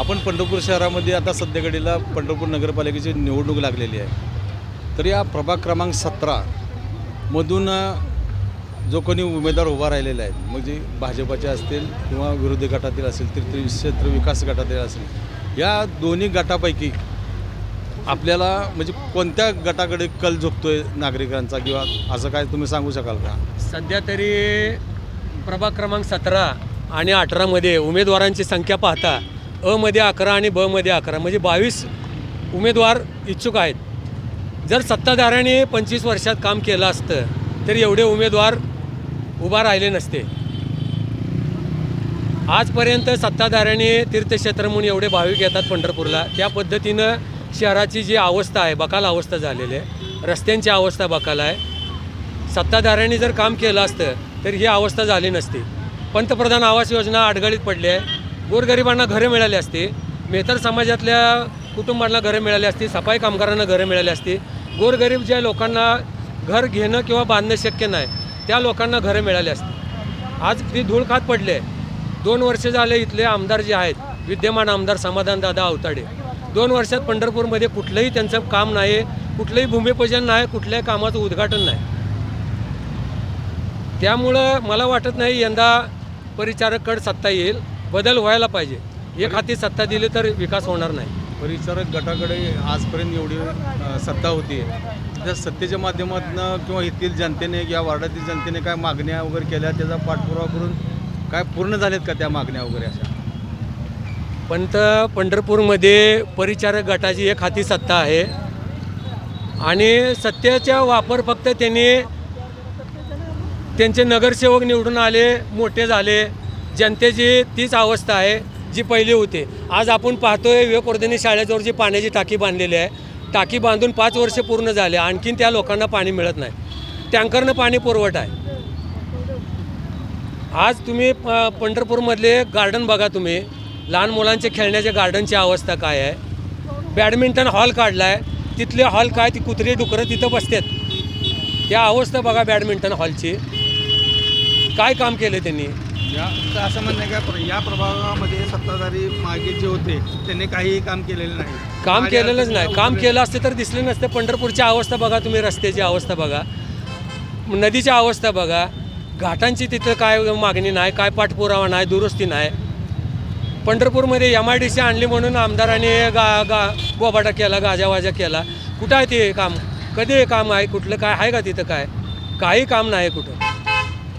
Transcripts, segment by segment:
आपण पंढरपूर शहरामध्ये आता सध्याकडीला पंढरपूर नगरपालिकेची निवडणूक लागलेली आहे. तर या प्रभाग क्रमांक सतरा मधून जो कोणी उमेदवार उभा राहिलेला आहे म्हणजे भाजपाचे असतील किंवा विरोधी गटातील असेल तर क्षेत्र विकास गटातील असेल या दोन्ही गटापैकी आपल्याला म्हणजे कोणत्या गटाकडे कल झोपतोय नागरिकांचा किंवा असं काय तुम्ही सांगू शकाल का? सध्या तरी प्रभाग क्रमांक सतरा आणि अठरामध्ये उमेदवारांची संख्या पाहता अ मध्ये अकरा आणि ब मध्ये अकरा म्हणजे बावीस उमेदवार इच्छुक आहेत. जर सत्ताधाऱ्याने पंचवीस वर्षात काम केलं असतं तर एवढे उमेदवार उभा राहिले नसते. आजपर्यंत सत्ताधाऱ्याने तीर्थक्षेत्र म्हणून एवढे भाविक येतात पंढरपूरला. त्या पद्धतीनं शहराची जी अवस्था आहे बकाल अवस्था झालेली आहे. रस्त्यांची अवस्था बकाल आहे. सत्ताधाऱ्यांनी जर काम केलं असतं तर ही अवस्था झाली नसती. पंतप्रधान आवास योजना अडगळीत पडली आहे. गोरगरिबांना घरं मिळाली असती मेहतर समाजातल्या कुटुंबांना घरं मिळाली असती सफाई कामगारांना घरं मिळाली असती गोरगरीब ज्या लोकांना घर घेणं किंवा बांधणं शक्य नाही त्या लोकांना घरं मिळाली असती. आज ती धूळ खात पडले दोन वर्ष झाले इथले आमदार जे आहेत विद्यमान आमदार समाधानदादा अवताडे दोन वर्षात पंढरपूरमध्ये कुठलंही त्यांचं काम नाही कुठलंही भूमिपूजन नाही कुठल्याही कामाचं उद्घाटन नाही. त्यामुळं मला वाटत नाही यंदा परिचारककड सत्ता येईल. बदल व्हायला पाहिजे. एक हाती सत्ता दिली तर विकास होणार नाही. परिचारक गटाकडे आजपर्यंत एवढी सत्ता होती. त्या सत्तेच्या माध्यमातून किंवा येथील जनतेने या वार्डातील जनतेने काय मागण्या वगैरे केल्या त्याचा पाठपुरावा करून काय पूर्ण झालेत का त्या मागण्या वगैरे अशा? पण तर पंढरपूरमध्ये परिचारक गटाची एक हाती सत्ता आहे. आणि सत्तेचा वापर फक्त त्यांनी त्यांचे नगरसेवक निवडून आले मोठे झाले. जनतेची तीच अवस्था आहे जी पहिली होती. आज आपण पाहतोय विवेकवर्धिनी शाळेजवळ जी पाण्याची टाकी बांधलेली आहे टाकी बांधून पाच वर्ष पूर्ण झाले आणखीन त्या लोकांना पाणी मिळत नाही. टँकरनं पाणी पुरवठा आहे. आज तुम्ही प पंढरपूरमधले गार्डन बघा तुम्ही. लहान मुलांचे खेळण्याच्या गार्डनची अवस्था काय आहे? बॅडमिंटन हॉल काढला आहे तिथले हॉल काय ती कुत्री डुकरं तिथं बसतात. त्या अवस्था बघा बॅडमिंटन हॉलची. काय काम केलं त्यांनी? या असं म्हणणं आहे का या प्रभागामध्ये सत्ताधारी मागे जे होते त्यांनी काहीही काम केलेलं नाही. काम केलेलंच नाही. काम केलं असतं तर दिसले नसते. पंढरपूरची अवस्था बघा तुम्ही रस्त्याची अवस्था बघा. नदीची अवस्था बघा. घाटांची तिथं काय मागणी नाही काय पाठपुरावा नाही दुरुस्ती नाही. पंढरपूरमध्ये एम आय डी सी आणली म्हणून आमदारांनी गा गा बोबाटा केला गाजावाजा केला. कुठं आहे ते काम? कधी हे काम आहे? कुठलं काय? आहे का तिथं काय? काही काम नाही कुठं.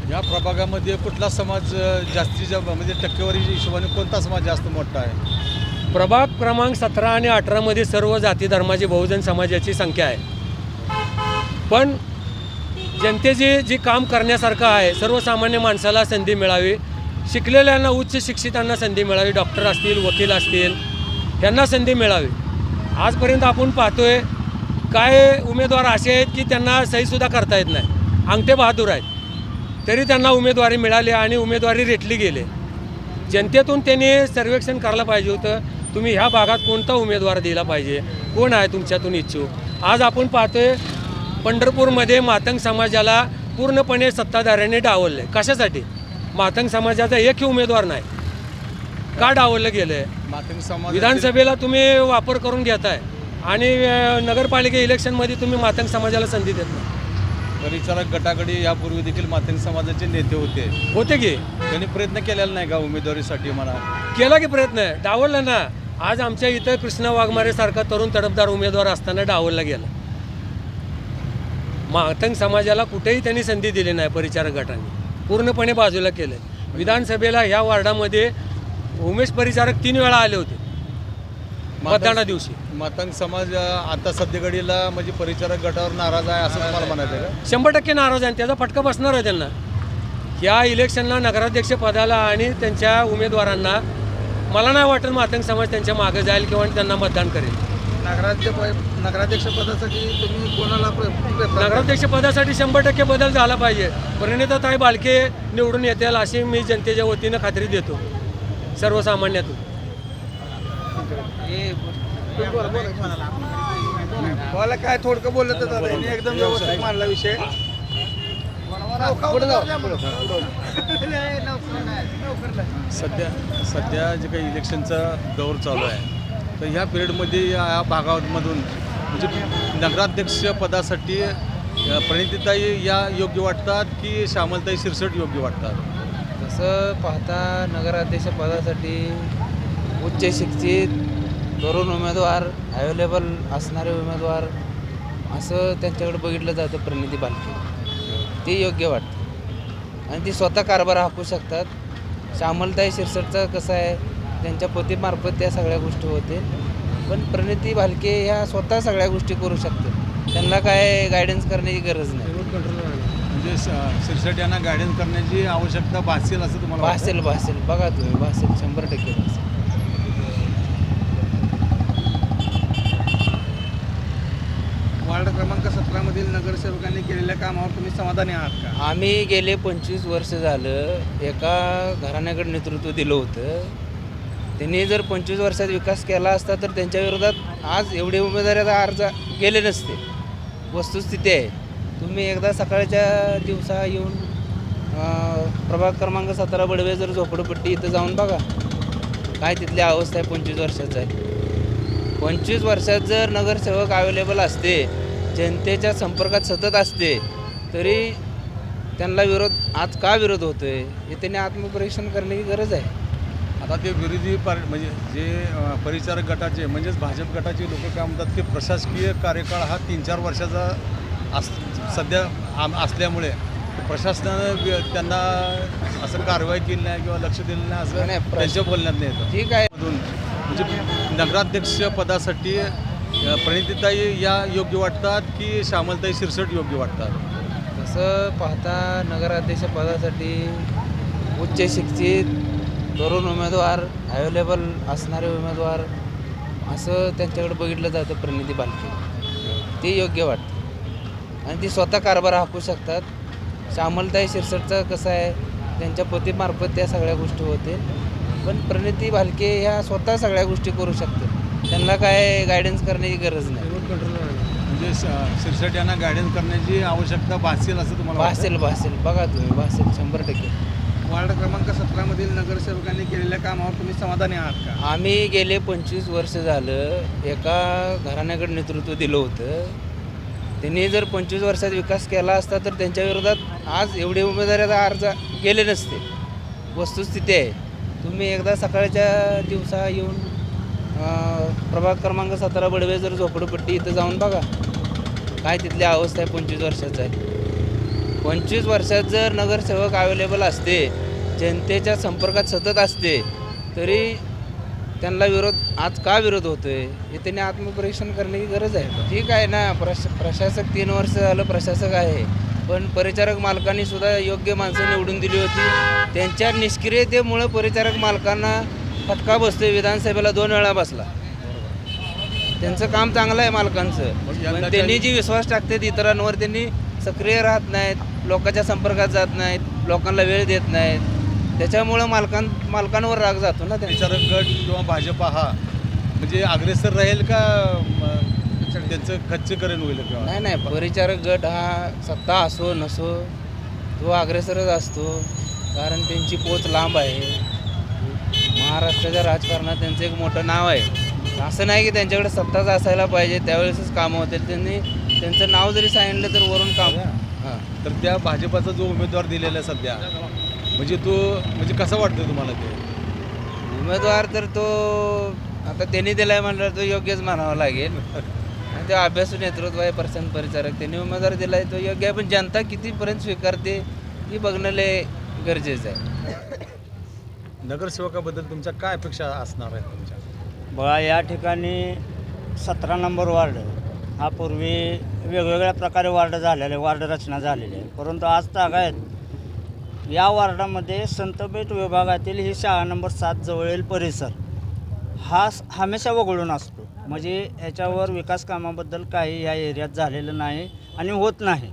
या प्रभागामध्ये कुठला समाज जास्तीच्या म्हणजे टक्केवारी हिशोबाने कोणता समाज जास्त मोठा आहे? प्रभाग क्रमांक सतरा आणि अठरामध्ये सर्व जाती धर्माची बहुजन समाजाची संख्या आहे. पण जनतेची जी काम करण्यासारखं आहे सर्वसामान्य माणसाला संधी मिळावी शिकलेल्यांना उच्च शिक्षितांना संधी मिळावी डॉक्टर असतील वकील असतील त्यांना संधी मिळावी. आजपर्यंत आपण पाहतोय काय उमेदवार असे आहेत की त्यांना सहीसुद्धा करता येत नाही. अंगठे बहादूर आहेत. तरी त्यांना उमेदवारी मिळाली आणि उमेदवारी रेटली गेले. जनतेतून त्यांनी सर्वेक्षण करायला पाहिजे होतं तुम्ही ह्या भागात कोणता उमेदवार दिला पाहिजे? कोण आहे तुमच्यातून इच्छुक? आज आपण पाहतोय पंढरपूरमध्ये मातंग समाजाला पूर्णपणे सत्ताधाऱ्यांनी डावलले कशासाठी? मातंग समाजाचा एकही उमेदवार नाही. का डावललं गेलं आहे मातंग समाज विधानसभेला तुम्ही वापर करून घेताय आणि नगरपालिका इलेक्शनमध्ये तुम्ही मातंग समाजाला संधी देत नाही. परिचारक गटाकडे यापूर्वी देखील मातंग समाजाचे नेते होते. होते की? त्यांनी प्रयत्न केलेला नाही का उमेदवारीसाठी म्हणा? केला की प्रयत्न? डावलला ना. आज आमच्या इथं कृष्णा वाघमारे सारखा तरुण तडफदार उमेदवार असताना डावलला गेला. मातंग समाजाला कुठेही त्यांनी संधी दिली नाही परिचारक गटाने. पूर्णपणे बाजूला केलं विधानसभेला ह्या वार्डामध्ये उमेश परिचारक तीन वेळा आले होते. मतदाना दिवशी. मातंग समाज आता सध्या घडीला म्हणजे परिचारक गटावर नाराज आहे असं तुम्हाला म्हणायचं आहे का? शंभर टक्के नाराज आहे. आणि त्याचा फटका बसणार आहे त्यांना. या इलेक्शनला नगराध्यक्ष पदाला आणि त्यांच्या उमेदवारांना मला नाही वाटत मातंग समाज त्यांच्या मागे जाईल किंवा त्यांना मतदान करेल. नगराध्यक्ष नगराध्यक्ष पदासाठी तुम्ही कोणाला नगराध्यक्ष पदासाठी शंभर टक्के बदल झाला पाहिजे. परिणिताताई बालके निवडून येतील अशी मी जनतेच्या वतीनं खात्री देतो. सर्वसामान्यातून. मला काय थोडकं बोललं तर दादा यांनी एकदम व्यवस्थित मांडला विषय. सध्या सध्या जे काही इलेक्शनचा दौर चालू आहे तर ह्या पिरियडमध्ये या या भागामधून म्हणजे नगराध्यक्ष पदासाठी प्रणितीताई या योग्य वाटतात की श्यामलताई शिरसट योग्य वाटतात? तसं पाहता नगराध्यक्ष पदासाठी उच्च शिक्षित तरुण उमेदवार अवेलेबल असणारे उमेदवार असं त्यांच्याकडे बघितलं जातं प्रणिती बालके ते योग्य वाटतं. आणि ती स्वतः कारभार हाकू शकतात. श्यामलताई शिरसटचं कसं आहे त्यांच्या पतीमार्फत त्या सगळ्या गोष्टी होते पण प्रणिती भालके ह्या स्वतः सगळ्या गोष्टी करू शकतात. त्यांना काय गायडन्स करण्याची गरज नाही. म्हणजे शिरसट यांना गायडन्स करण्याची आवश्यकता भासेल असं तुम्हाला? भासेल भासेल बघा तुम्ही भासेल शंभर टक्के भासेल वार्ड क्रमांक सतरामधील नगरसेवकांनी केलेल्या कामावर तुम्ही समाधानी आहात का? आम्ही गेले पंचवीस वर्ष झालं. एका घराण्याकडे नेतृत्व दिलं होतं. त्यांनी जर पंचवीस वर्षात विकास केला असता तर त्यांच्या विरोधात आज एवढे उमेदवाराचा अर्ज गेले नसते. वस्तुस्थिती आहे. तुम्ही एकदा सकाळच्या दिवसा येऊन प्रभाग क्रमांक सतरा बडवे जर झोपडपट्टी इथं जाऊन बघा. काय तिथली अवस्था आहे पंचवीस वर्षाचं आहे. पंचवीस वर्षात जर नगरसेवक अवेलेबल असते जनतेच्या संपर्कात सतत असते तरी त्यांना विरोध आज का विरोध होतोय हे त्यांनी आत्मपरीक्षण करण्याची गरज आहे. आता ते विरोधी पार म्हणजे जे परिचारक गटाचे म्हणजेच भाजप गटाचे लोक काय म्हणतात की प्रशासकीय कार्यकाळ हा तीन चार वर्षाचा अस सध्या आम असल्यामुळे प्रशासनानं त्यांना असं कारवाई केली नाही किंवा लक्ष दिलं नाही असं त्यांच्या बोलण्यात नाही ठीक आहे. म्हणजे नगराध्यक्ष पदासाठी प्रणितीताई या योग्य वाटतात की श्यामलताई शिरसट योग्य वाटतात? तसं पाहता नगराध्यक्ष पदासाठी उच्च शिक्षित तरुण उमेदवार अवेलेबल असणारे उमेदवार असं त्यांच्याकडे बघितलं जातं प्रणिती बालके ते योग्य वाटतं. आणि ती स्वतः कारभार हाकू शकतात. श्यामलताई शिरसटचं कसं आहे त्यांच्या पतीमार्फत त्या सगळ्या गोष्टी होते पण प्रणिती भालके ह्या स्वतः सगळ्या गोष्टी करू शकतात. त्यांना काय गायडन्स करण्याची गरज नाही. म्हणजे श- शिरसट यांना गायडन्स करण्याची आवश्यकता भासेल असं तुम्हाला वाटतं? भासेल भासेल बघा तुम्ही भासेल शंभर टक्के. वार्ड क्रमांक सतरामधील नगरसेवकांनी केलेल्या कामावर तुम्ही समाधानी आहात का? आम्ही गेले पंचवीस वर्ष झालं. एका घराण्याकडे नेतृत्व दिलं होतं. त्यांनी जर पंचवीस वर्षात विकास केला असता तर त्यांच्या विरोधात आज एवढे उमेदवाराचा अर्ज गेले नसते. वस्तुस्थिती आहे. तुम्ही एकदा सकाळच्या दिवसा येऊन प्रभाग क्रमांक सतरा बडवे जर झोपडपट्टी इथं जाऊन बघा. काय तिथली अवस्था आहे पंचवीस वर्षाचं आहे. पंचवीस वर्षात जर नगरसेवक अवेलेबल असते जनतेच्या संपर्कात सतत असते तरी त्यांना विरोध आज का विरोध होतोय? हे त्यांनी आत्मपरीक्षण करण्याची गरज आहे. ठीक आहे ना प्रश प्रशासक तीन वर्ष झालं प्रशासक आहे पण परिचारक मालकांनी सुद्धा योग्य माणसं निवडून दिली होती. त्यांच्या निष्क्रियतेमुळं परिचारक मालकांना फटका बसतोय विधानसभेला दोन वेळा बसला. त्यांचं काम चांगलं आहे मालकांचं. पण त्यांनी जी विश्वास टाकतात इतरांवर त्यांनी सक्रिय राहत नाहीत लोकांच्या संपर्कात जात नाहीत लोकांना वेळ देत नाहीत. त्याच्यामुळं मालकां मालकांवर राग जातो ना विचारक गट किंवा भाजपा हा म्हणजे अग्रेसर राहील का त्यांचं खच्चीकरण होईल किंवा? नाही नाही परिचारक गट हा सत्ता असो नसो तो अग्रेसरच असतो. कारण त्यांची पोच लांब आहे. महाराष्ट्राच्या राजकारणात त्यांचं एक मोठं नाव आहे. असं नाही की त्यांच्याकडे सत्ताच असायला पाहिजे त्यावेळेसच कामं होतील. त्यांनी त्यांचं नाव जरी सांगितलं तर वरून काम हां. तर त्या भाजपाचा जो उमेदवार दिलेला आहे सध्या म्हणजे तो म्हणजे कसा वाटतो तुम्हाला ते? उमेदवार तर तो आता त्यांनी दिलाय म्हणलं तो योग्यच म्हणावा लागेल. आणि ते अभ्यासू नेतृत्व आहे प्रशांत परिचारक. त्यांनी उमेदवार दिलाय तो योग्य आहे. पण जनता कितीपर्यंत स्वीकारते ही बघणं गरजेचं आहे. नगरसेवकाबद्दल तुमच्या काय अपेक्षा असणार आहेत तुमच्या? बघा या ठिकाणी सतरा नंबर वार्ड हा पूर्वी वेगवेगळ्या प्रकारे वार्ड झालेले वार्ड रचना झालेली आहे. परंतु आज तागायत या वार्डामध्ये संतपेठ विभागातील ही शाळा नंबर सात जवळील परिसर हा स- हमेशा वगळून असतो. म्हणजे याच्यावर विकास कामाबद्दल काही या एरियात झालेलं नाही आणि होत नाही.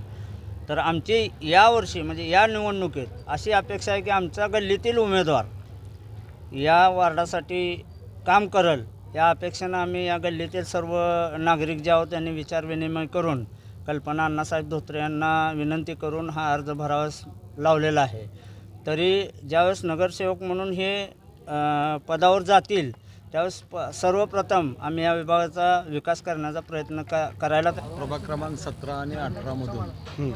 तर आमची यावर्षी म्हणजे या निवडणुकीत अशी अपेक्षा आहे की आमच्या गल्लीतील उमेदवार या वार्डासाठी काम करल या अपेक्षेनं आम्ही या गल्लीतील सर्व नागरिक जे आहोत त्यांनी विचारविनिमय करून कल्पना अण्णासाहेब धोत्रे यांना विनंती करून हा अर्ज भरावास लावलेला आहे. तरी ज्यावेळेस नगरसेवक म्हणून हे पदावर जातील त्यावेळेस प सर्वप्रथम आम्ही या विभागाचा विकास करण्याचा प्रयत्न क करायला प्रभाग क्रमांक सतरा आणि अठरामधून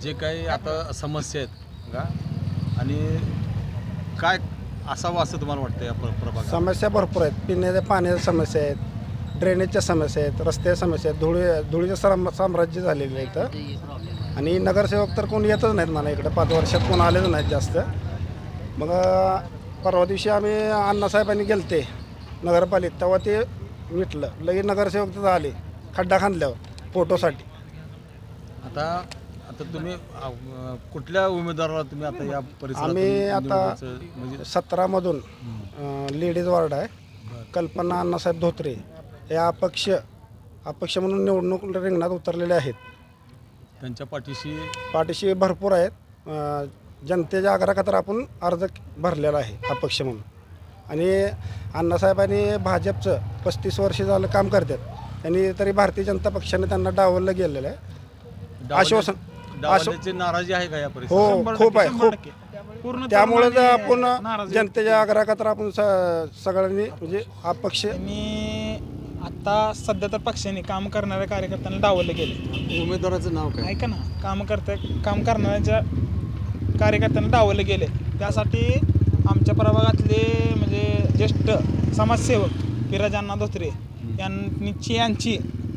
जे काही आता समस्या आहेत का? आणि काय असावं असं तुम्हाला वाटतं या प्र- प्रभागात? समस्या भरपूर आहेत. पिण्याच्या पाण्याच्या समस्या आहेत ड्रेनेजच्या समस्या आहेत रस्त्याच्या समस्या आहेत. धुळी धुळीचं साम साम्राज्य झालेलं आहे इथं. आणि नगरसेवक तर कोण येतच नाहीत मला इकडं. पाच वर्षात कोण आलेच नाहीत जास्त. मग अं, परवा दिवशी आम्ही अण्णासाहेबांनी गेलते नगरपालिकेत. तेव्हा ते मिटलं. लगेच नगरसेवक तिथं आले खड्डा खांदल्यावर फोटोसाठी. आता आता तुम्ही अ, कुठल्या उमेदवाराला तुम्ही आता या परिसरात आम्ही आता म्हणजे सतरामधून लेडीज वार्ड आहे. कल्पना अण्णासाहेब धोत्रे हे अपक्ष अपक्ष म्हणून निवडणूक रिंगणात उतरलेले आहेत. त्यांच्या पाठीशी पाठीशी भरपूर आहेत. अं, जनतेच्या आग्रहाखातर आपण अर्ज भरलेला आहे अपक्ष म्हणून. आणि अण्णासाहेबांनी भाजपचं पस्तीस वर्ष झालं काम करतात. त्यांनी तरी भारतीय जनता पक्षाने त्यांना डावललं गेलेलं आहे. आश्वासन डावलण्याची नाराजी आहे का या परिसरात? हो खूप आहे खूप. पूर्ण त्यामुळे तरुणांनी आपण नाराजी जनतेच्या आग्रहाखातर आपण स- सगळ्यांनी म्हणजे अपक्ष त्यांनी आता सध्या तर पक्षाने काम करणाऱ्या कार्यकर्त्यांना डावलले गेले उमेदवाराचं नाव काय? ऐका ना काम करता काम करणाऱ्याच्या कार्यकर्त्यांना डावलले गेले त्यासाठी आमच्या प्रभागातले म्हणजे ज्येष्ठ समाजसेवक विराजांना धोत्रे यांची यांची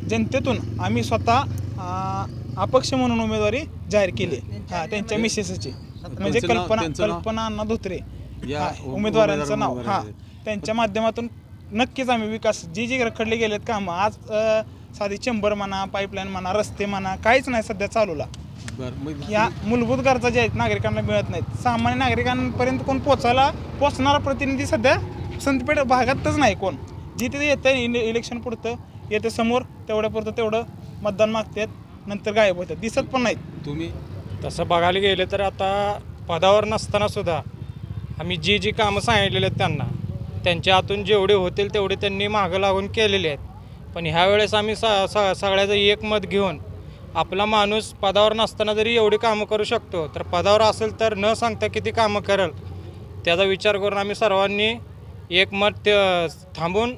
जनतेतून आम्ही स्वतः अं, अपक्ष म्हणून उमेदवारी जाहीर केली हा त्यांच्या मिसेसची. म्हणजे त्यांचं नाव- कल्पना त्यांचं नाव? कल्पना अण्णा धोत्रे. या हा, उमेदवारांचं नाव. हा. त्यांच्या माध्यमातून नक्कीच आम्ही विकास जी जी रखडले गेलेत कामं आज अ, साधी चेंबर म्हणा पाईपलाईन म्हणा रस्ते म्हणा काहीच नाही सध्या चालूला. बरं मग या मूलभूत गरजा ज्या आहेत नागरिकांना मिळत नाहीत. सामान्य नागरिकांपर्यंत कोण पोचायला पोचणारा प्रतिनिधी सध्या संतपेठ भागातच नाही कोण. जिथे येतं इले इलेक्शन पुरतं येते समोर तेवढ्यापुरतं तेवढं मतदान मागतात नंतर गायब होतात दिसत पण नाहीत. तुम्ही? तसं बघायला गेलं तर आता पदावर नसताना सुद्धा आम्ही जी जी कामं सांगितलेली आहेत त्यांना त्यांच्या हातून जेवढे होतील तेवढे त्यांनी मागं लागून केलेले आहेत. पण ह्या वेळेस आम्ही स स सगळ्याचं एक मत घेऊन आपला माणूस पदावर नसताना जरी एवढी कामं करू शकतो तर पदावर असेल तर न सांगता किती कामं करेल? त्याचा विचार करून आम्ही सर्वांनी एक मत ते- थांबून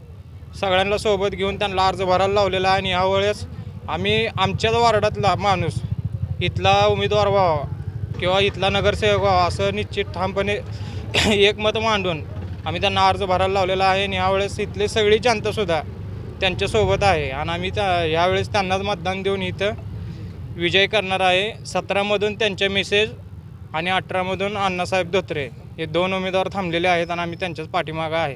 सगळ्यांना सोबत घेऊन त्यांना अर्ज भरायला लावलेला आहे आणि यावेळेस आम्ही आमच्याच वार्डातला माणूस इथला उमेदवार व्हावा किंवा इथला नगरसेवक व्हावा असं निश्चित ठामपणे एकमत मांडून आम्ही त्यांना अर्ज भरायला लावलेला आहे आणि यावेळेस इथले सगळी जनतासुद्धा त्यांच्यासोबत आहे. आणि आम्ही त्या यावेळेस त्यांनाच मतदान देऊन इथं विजय करणार आहे. सतरामधून त्यांचे मेसेज आणि अठरामधून अण्णासाहेब धोत्रे हे दोन उमेदवार थांबलेले आहेत आणि आम्ही त्यांच्याच पाठीमागं आहे.